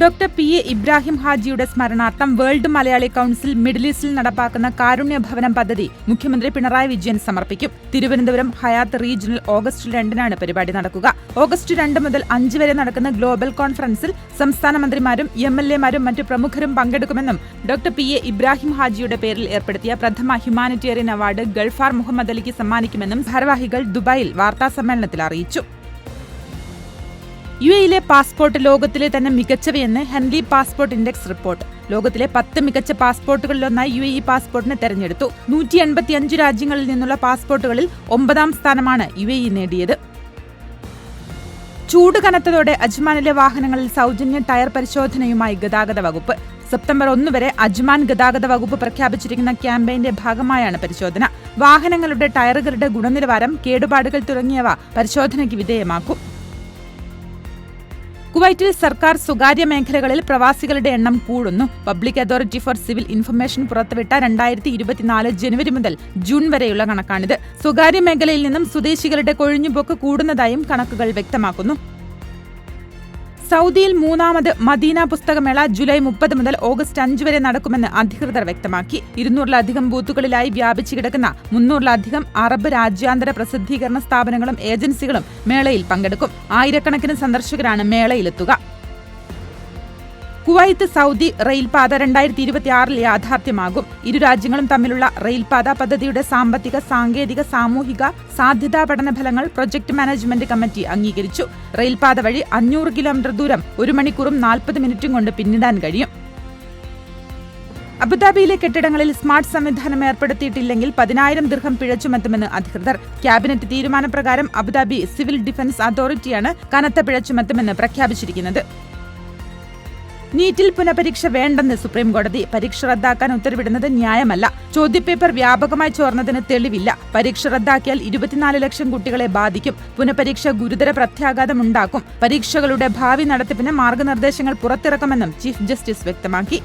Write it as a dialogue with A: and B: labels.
A: Doctor P A Ibrahim ഹാജിയുടെ സ്മരണാർത്ഥം world Malayali council middle ഈസ്റ്റിൽ നടപ്പാക്കുന്ന കാരുണ്യ ഭവനം പദ്ധതി മുഖ്യമന്ത്രി പിണറായി വിജയൻ സമർപ്പിക്കും. തിരുവനന്തപുരം ഹയാത്ത് റീജിയണൽ ഓഗസ്റ്റ് രണ്ടിനാണ് പരിപാടി നടക്കുക. ഓഗസ്റ്റ് രണ്ട് മുതൽ അഞ്ച് വരെ നടക്കുന്ന ഗ്ലോബൽ കോൺഫറൻസിൽ സംസ്ഥാന മന്ത്രിമാരും എം എൽ എമാരും മറ്റു പ്രമുഖരും പങ്കെടുക്കുമെന്നും ഡോക്ടർ പി എ ഇബ്രാഹിം ഹാജിയുടെ പേരിൽ ഏർപ്പെടുത്തിയ പ്രഥമ ഹ്യൂമാനിറ്റേറിയൻ അവാർഡ് ഗൾഫാർ മുഹമ്മദ് അലിക്ക് സമ്മാനിക്കുമെന്നും ഭാരവാഹികൾ ദുബായിൽ വാർത്താസമ്മേളനത്തിൽ അറിയിച്ചു. യു എയിലെ പാസ്പോർട്ട് ലോകത്തിലെ തന്നെ മികച്ചവയെന്ന് ഹെൻലി പാസ്പോർട്ട് ഇൻഡെക്സ് റിപ്പോർട്ട്. ലോകത്തിലെ പത്ത് മികച്ച പാസ്പോർട്ടുകളിലൊന്നായി യു എ ഇ പാസ്പോർട്ടിനെ തെരഞ്ഞെടുത്തു. നൂറ്റി എൺപത്തിയഞ്ച് രാജ്യങ്ങളിൽ നിന്നുള്ള പാസ്പോർട്ടുകളിൽ ഒമ്പതാം സ്ഥാനമാണ് യു എ ഇ നേടിയത്. ചൂട് കനത്തതോടെ അജ്മാനിലെ വാഹനങ്ങളിൽ സൗജന്യ ടയർ പരിശോധനയുമായി ഗതാഗത വകുപ്പ്. സെപ്റ്റംബർ ഒന്ന് വരെ അജ്മാൻ ഗതാഗത വകുപ്പ് പ്രഖ്യാപിച്ചിരിക്കുന്ന ക്യാമ്പയിന്റെ ഭാഗമായാണ് പരിശോധന. വാഹനങ്ങളുടെ ടയറുകളുടെ ഗുണനിലവാരം കേടുപാടുകൾ തുടങ്ങിയവ പരിശോധനയ്ക്ക് വിധേയമാക്കും. കുവൈറ്റിൽ സർക്കാർ സ്വകാര്യ മേഖലകളിൽ പ്രവാസികളുടെ എണ്ണം കൂടുന്നു. Public authority for civil information പുറത്തുവിട്ട രണ്ടായിരത്തി ഇരുപത്തിനാല് ജനുവരി മുതൽ ജൂൺ വരെയുള്ള കണക്കാണിത്. സ്വകാര്യ മേഖലയിൽ നിന്നും സ്വദേശികളുടെ കൊഴിഞ്ഞുപോക്ക് കൂടുന്നതായും കണക്കുകൾ വ്യക്തമാക്കുന്നു. സൗദിയിൽ മൂന്നാമത് മദീന പുസ്തകമേള ജൂലൈ മുപ്പത് മുതൽ ഓഗസ്റ്റ് അഞ്ച് വരെ നടക്കുമെന്ന് അധികൃതർ വ്യക്തമാക്കി. ഇരുന്നൂറിലധികം ബൂത്തുകളിലായി വ്യാപിച്ചു കിടക്കുന്ന മുന്നൂറിലധികം അറബ് രാജ്യാന്തര പ്രസിദ്ധീകരണ സ്ഥാപനങ്ങളും ഏജൻസികളും മേളയിൽ പങ്കെടുക്കും. ആയിരക്കണക്കിന് സന്ദർശകരാണ് മേളയിലെത്തുക. കുവൈത്ത് സൗദി റെയിൽപാത രണ്ടായിരത്തി ഇരുപത്തിയാറിൽ യാഥാർത്ഥ്യമാകും. ഇരു രാജ്യങ്ങളും തമ്മിലുള്ള റെയിൽപാത പദ്ധതിയുടെ സാമ്പത്തിക സാങ്കേതിക സാമൂഹിക സാധ്യതാ പഠന ഫലങ്ങൾ പ്രൊജക്ട് മാനേജ്മെന്റ് കമ്മിറ്റി അംഗീകരിച്ചു. റെയിൽപാത വഴി അഞ്ഞൂറ് കിലോമീറ്റർ ദൂരം ഒരു മണിക്കൂറും നാൽപ്പത് മിനിറ്റും കൊണ്ട് പിന്നിടാൻ കഴിയും. അബുദാബിയിലെ കെട്ടിടങ്ങളിൽ സ്മാർട്ട് സംവിധാനം ഏർപ്പെടുത്തിയിട്ടില്ലെങ്കിൽ പതിനായിരം ദീർഘം പിഴ ചുമത്തുമെന്ന് അധികൃതർ. ക്യാബിനറ്റ് തീരുമാനപ്രകാരം അബുദാബി സിവിൽ ഡിഫൻസ് അതോറിറ്റിയാണ് കനത്ത പിഴ ചുമത്തുമെന്ന് പ്രഖ്യാപിച്ചിരിക്കുന്നത്. നീറ്റിൽ പുനഃപരീക്ഷ വേണ്ടെന്ന് സുപ്രീം കോടതി പരീക്ഷ റദ്ദാക്കാൻ ഉത്തരവിടുന്നത് ന്യായമല്ല. ചോദ്യപേപ്പർ വ്യാപകമായി ചോർന്നതിന് തെളിവില്ല. പരീക്ഷ റദ്ദാക്കിയാൽ ഇരുപത്തിനാല് ലക്ഷം കുട്ടികളെ ബാധിക്കും. പുനഃപരീക്ഷ ഗുരുതര പ്രത്യാഘാതം ഉണ്ടാക്കും. പരീക്ഷകളുടെ ഭാവി നടത്തിപ്പിന് മാർഗനിർദ്ദേശങ്ങൾ പുറത്തിറക്കുമെന്നും ചീഫ് ജസ്റ്റിസ് വ്യക്തമാക്കി.